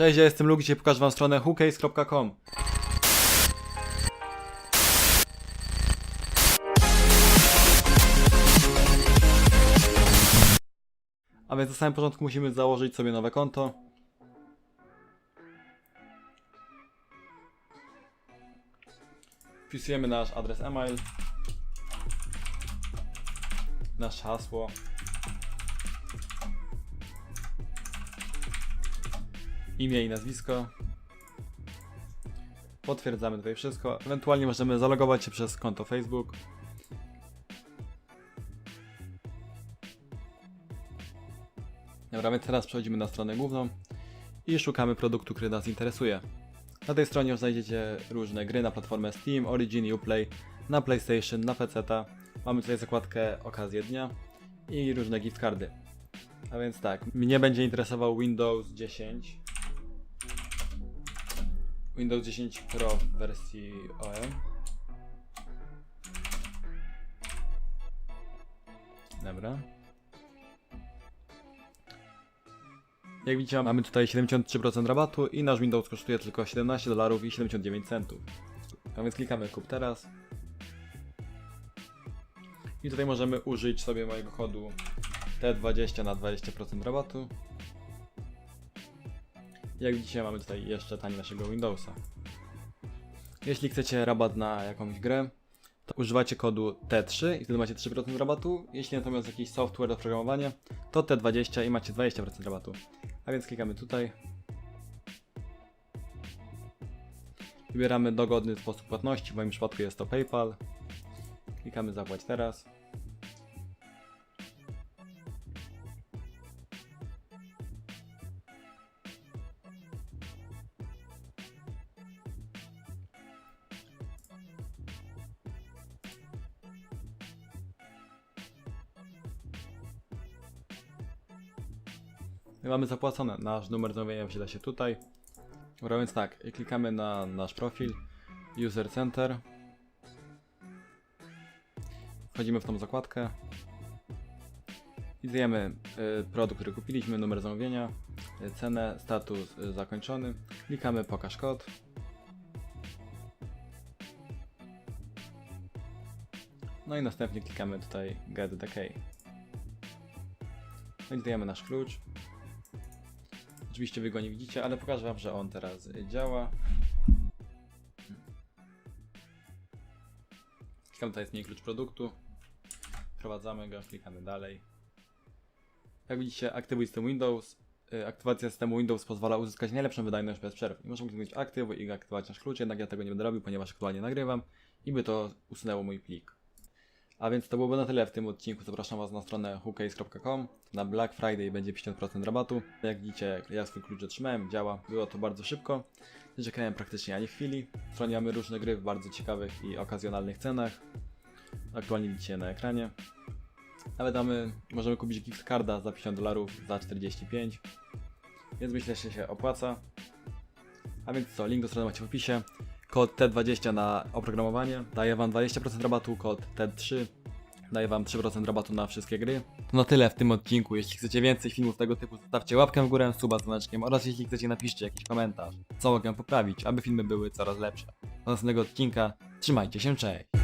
Cześć, ja jestem Luke, dzisiaj pokażę wam stronę whocase.com A więc na samym początku musimy założyć sobie nowe konto. Wpisujemy nasz adres e-mail, nasze hasło. Imię i nazwisko. Potwierdzamy tutaj wszystko. Ewentualnie możemy zalogować się przez konto Facebook. Dobra, więc teraz przechodzimy na stronę główną i szukamy produktu, który nas interesuje. Na tej stronie znajdziecie różne gry na platformę Steam, Origin, Uplay, na PlayStation, na PC. Mamy tutaj zakładkę Okazję Dnia i różne gift cardy. A więc tak, mnie będzie interesował Windows 10. Windows 10 Pro w wersji OM. Dobra. Jak widzicie, mamy tutaj 73% rabatu i nasz Windows kosztuje tylko 17 dolarów i 79 centów. A więc klikamy kup teraz. I tutaj możemy użyć sobie mojego kodu T20 na 20% rabatu. Jak widzicie, mamy tutaj jeszcze taniej naszego Windowsa. Jeśli chcecie rabat na jakąś grę, to używacie kodu T3 i wtedy macie 3% rabatu. Jeśli natomiast jakiś software do programowania, to T20 i macie 20% rabatu. A więc klikamy tutaj. Wybieramy dogodny sposób płatności, w moim przypadku jest to PayPal. Klikamy zapłać teraz. Mamy zapłacone. Nasz numer zamówienia wsiada się tutaj. Dobra, więc tak, klikamy na nasz profil, User Center. Wchodzimy w tą zakładkę. I dajemy y, produkt, który kupiliśmy, numer zamówienia, y, cenę, status y, zakończony. Klikamy pokaż kod. No i następnie klikamy tutaj Get Key. No i dajemy nasz klucz. Oczywiście wy go nie widzicie, ale pokażę wam, że on teraz działa. Klikamy tutaj jest nie klucz produktu. Wprowadzamy go, klikamy dalej. Jak widzicie, aktywuj system Windows. Y, Aktywacja systemu Windows pozwala uzyskać najlepszą wydajność bez przerw. I możemy kliknąć aktywuj i aktywować nasz klucz, jednak ja tego nie będę robił, ponieważ aktualnie nagrywam i by to usunęło mój plik. A więc to byłoby na tyle w tym odcinku. Zapraszam Was na stronę whocase.com. Na Black Friday będzie 50% rabatu. Jak widzicie, ja swój klucz otrzymałem, działa. Było to bardzo szybko. Nie czekałem praktycznie ani chwili. W różne gry w bardzo ciekawych i okazjonalnych cenach. Aktualnie widzicie na ekranie. Nawet mamy, możemy kupić gift carda za 50 dolarów, za 45. Więc myślę, że się opłaca. A więc co, link do strony macie w opisie. Kod T20 na oprogramowanie daje Wam 20% rabatu, kod T3 daje Wam 3% rabatu na wszystkie gry. To na tyle w tym odcinku. Jeśli chcecie więcej filmów tego typu, zostawcie łapkę w górę, suba z dzwoneczkiem oraz jeśli chcecie napiszcie jakiś komentarz, co mogę poprawić, aby filmy były coraz lepsze. Do następnego odcinka, trzymajcie się, cześć!